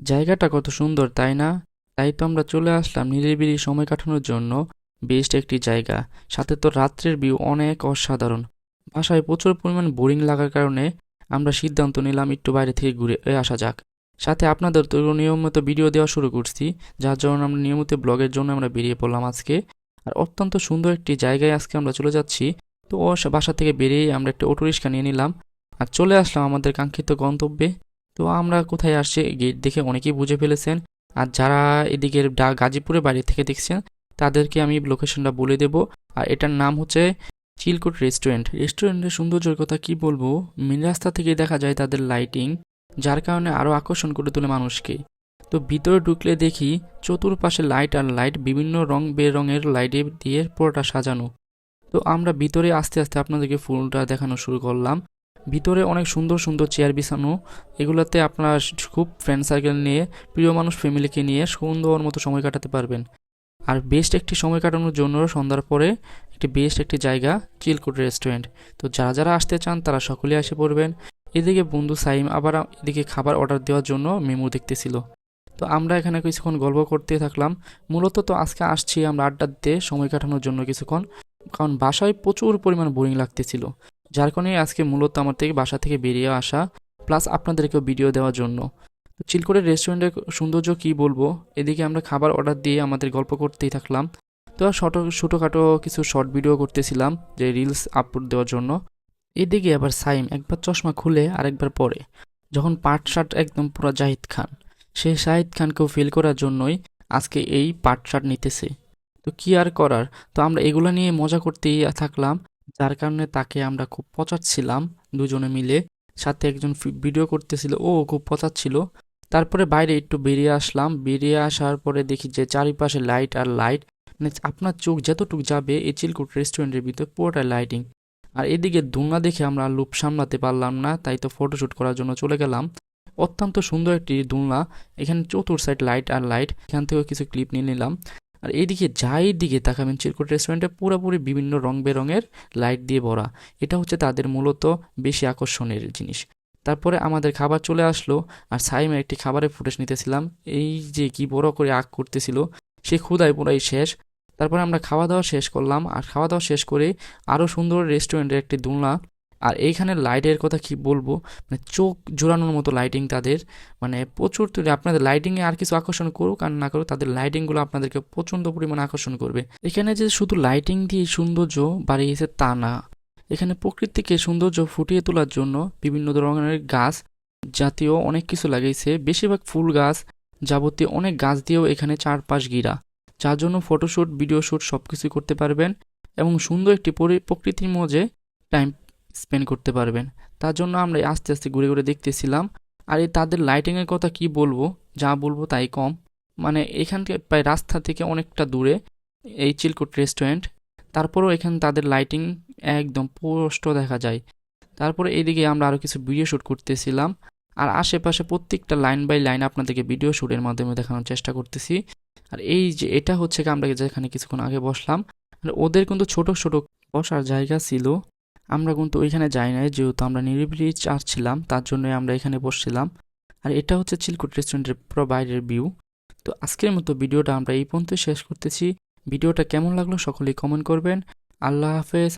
জায়গাটা কত সুন্দর, তাই না? তাই তো আমরা চলে আসলাম নিরিবিলি সময় কাটানোর জন্য বেস্ট একটি জায়গা। সাথে তো রাত্রের ভিউ অনেক অসাধারণ। বাসায় প্রচুর পরিমাণ বোরিং লাগার কারণে আমরা সিদ্ধান্ত নিলাম একটু বাইরে থেকে ঘুরে আসা যাক। সাথে আপনাদের তো নিয়মিত ভিডিও দেওয়া শুরু করছি, যার জন্য আমরা নিয়মিত ব্লগের জন্য আমরা বেরিয়ে পড়লাম আজকে। আর অত্যন্ত সুন্দর একটি জায়গায় আজকে আমরা চলে যাচ্ছি। তো বাসা থেকে বেরিয়ে আমরা একটা অটো রিক্সা নিয়ে নিলাম। আর চলে আসলাম আমাদের কাঙ্ক্ষিত গন্তব্যে। তো আমরা কোথায় আসছি? গেট দেখে অনেকেই বুঝে ফেলেছেন। আর যারা এদিকের ডা- গাজীপুরে বাড়ি থেকে দেখছেন, তাদেরকে আমি লোকেশনটা বলে দেব। আর এটার নাম হচ্ছে চিলকুট রেস্টুরেন্ট রেস্টুরেন্টের সৌন্দর্যের কথা কি বলব? মেন রাস্তা থেকে দেখা যায় তাদের লাইটিং যার কারণে আরও আকর্ষণ করে তোলে মানুষকে। তো ভিতরে ঢুকলে দেখি চতুর্পাশে লাইট আর লাইট বিভিন্ন রং বেরঙের লাইটে দিয়ে পুরোটা সাজানো। তো আমরা ভিতরে আস্তে আস্তে আপনাদেরকে ফুলটা দেখানো শুরু করলাম। ভিতরে অনেক সুন্দর সুন্দর চেয়ার বিছানো, এগুলোতে আপনারা খুব ফ্রেন্ড সার্কেল নিয়ে, প্রিয় মানুষ ফ্যামিলিকে নিয়ে সুন্দর মতো সময় কাটাতে পারবেন। আর বেস্ট একটি সময় কাটানোর জন্য সন্ধ্যার পরে একটি বেস্ট একটি জায়গা চিলকুট রেস্টুরেন্ট তো যারা যারা আসতে চান, তারা সকলে এসে পড়বেন। এদিকে বন্ধু সাইম আবার এদিকে খাবার অর্ডার দেওয়ার জন্য মেমু দেখতেছিল। তো আমরা এখানে কিছুক্ষণ গল্প করতে থাকলাম। মূলত তো আজকে আসছি আমরা আড্ডা দিতে সময় কাটানোর জন্য কিছুক্ষণ, কারণ বাসায় প্রচুর পরিমাণ বোরিং লাগতেছিল। যার কারণে আজকে মূলত আমার থেকে বাসা থেকে বেরিয়ে আসা প্লাস আপনাদেরকেও ভিডিও দেওয়ার জন্য। চিলকোটের রেস্টুরেন্টের সৌন্দর্য কী বলব? এদিকে আমরা খাবার অর্ডার দিয়ে আমাদের গল্প করতেই থাকলাম। তো ছোটো ছোটোখাটো কিছু শর্ট ভিডিও করতেছিলাম, যে রিলস আপলোড দেওয়ার জন্য। এদিকে আবার সাইম একবার চশমা খুলে আরেকবার পরে, যখন পাট শার্ট একদম পুরো জাহিদ খান। সে শাহিদ খানকেও ফিল করার জন্যই আজকে এই পাট শার্ট নিতেছে। তো কি আর করার? তো আমরা এগুলো নিয়ে মজা করতেই থাকলাম। যার কারণে তাকে আমরা খুব পচাচ্ছিলাম দুজনে মিলে। সাথে একজন ভিডিও করতেছিল, ও খুব পচাচ্ছিল। তারপরে বাইরে একটু বেরিয়ে আসলাম। বেরিয়ে আসার পরে দেখি যে চারিপাশে লাইট আর লাইট মানে আপনার চোখ যতটুকু যাবে, এই চিলকুট রেস্টুরেন্টের ভিতরে পুরোটা লাইটিং আর এদিকে দুলনা দেখে আমরা লুপ সামলাতে পারলাম না, তাই তো ফটোশ্যুট করার জন্য চলে গেলাম। অত্যন্ত সুন্দর একটি দুলনা এখানে চতুর সাইড লাইট আর লাইট এখান থেকেও কিছু ক্লিপ নিয়ে নিলাম। আর এইদিকে যাই দিকে তাকাবেন চিরকুট রেস্টুরেন্টে পুরোপুরি বিভিন্ন রং বেরঙের লাইট দিয়ে ভরা। এটা হচ্ছে তাদের মূলত বেশি আকর্ষণের জিনিস। তারপরে আমাদের খাবার চলে আসলো আর সাইমের একটি খাবারের ফুটেজ নিতেছিলাম। এই যে কি বড় করে আগ করতেছিল, সে ক্ষুদায় পুরাই শেষ। তারপরে আমরা খাওয়া দাওয়া শেষ করলাম আর খাওয়া দাওয়া শেষ করে আরও সুন্দর রেস্টুরেন্টের একটি দোলনা আর এইখানে লাইটের কথা কি বলব? মানে চোখ জোড়ানোর মতো লাইটিং তাদের। মানে প্রচুর তৈরি। আপনাদের লাইটিংয়ে আর কিছু আকর্ষণ করুক আর না করুক, তাদের লাইটিংগুলো আপনাদেরকে প্রচণ্ড পরিমাণে আকর্ষণ করবে। এখানে যে শুধু লাইটিং দিয়ে সৌন্দর্য বাড়িয়েছে তা না। এখানে প্রকৃতিকে সৌন্দর্য ফুটিয়ে তোলার জন্য বিভিন্ন ধরনের গাছ জাতীয় অনেক কিছু লাগাইছে বেশিরভাগ ফুল গাছ, যাবতীয় অনেক গাছ দিয়েও এখানে চারপাশ ঘিরা। যার জন্য ফটোশ্যুট ভিডিও শ্যুট সব কিছুই করতে পারবেন। এবং সুন্দর একটি পরি- প্রকৃতির মধ্যে টাইম স্পেন্ড করতে পারবেন। তার জন্য আমরা আস্তে আস্তে ঘুরে ঘুরে দেখতেছিলাম। আর এই তাদের লাইটিংয়ের কথা কি বলব? যা বলব তাই কম। মানে এখান থেকে প্রায় রাস্তা থেকে অনেকটা দূরে এই চিলকুট রেস্টুরেন্ট তারপরেও এখানে তাদের লাইটিং একদম স্পষ্ট দেখা যায়। তারপরে এদিকে আমরা আরও কিছু ভিডিও শ্যুট করতেছিলাম। আর আশেপাশে প্রত্যেকটা লাইন বাই লাইন আপনাদেরকে ভিডিও শ্যুটের মাধ্যমে দেখানোর চেষ্টা করতেছি। আর এই যে এটা হচ্ছে আমরা যেখানে কিছুক্ষণ আগে বসলাম। আর ওদের কিন্তু ছোট ছোট বসার জায়গা ছিল। আমরা কিন্তু ওইখানে যাই নাই, যেহেতু আমরা নিরিবিলি চাচ্ছিলাম তার জন্য আমরা এখানে বসছিলাম। আর এটা হচ্ছে চিলকুট রেস্টুরেন্টের পুরো বাইরের ভিউ। তো আজকের মতো ভিডিওটা আমরা এই পর্যন্ত শেষ করতেছি। ভিডিওটা কেমন লাগল সকলেই কমেন্ট করবেন। আল্লাহ হাফেজ।